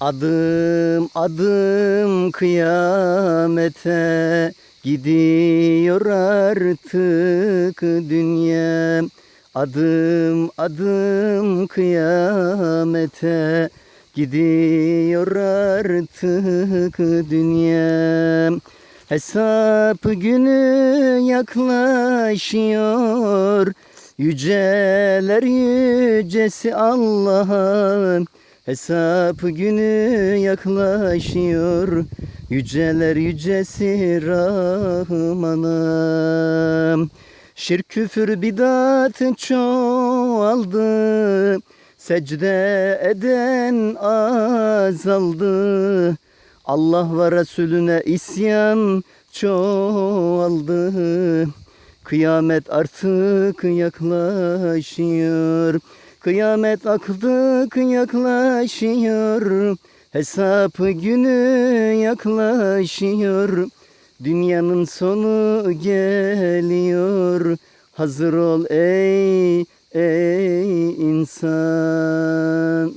Adım adım kıyamete gidiyor artık dünya. Adım adım kıyamete gidiyor artık dünya. Hesap günü yaklaşıyor. Yüceler yücesi Allah'ın Hesap günü yaklaşıyor Yüceler yücesi Rahman'ım Şirk küfür bidat çoğaldı Secde eden azaldı. Allah ve Resulüne isyan çoğaldı. Kıyamet artık yaklaşıyor Kıyamet artık yaklaşıyor Hesap günü yaklaşıyor. Dünyanın sonu geliyor. Hazır ol ey ey insan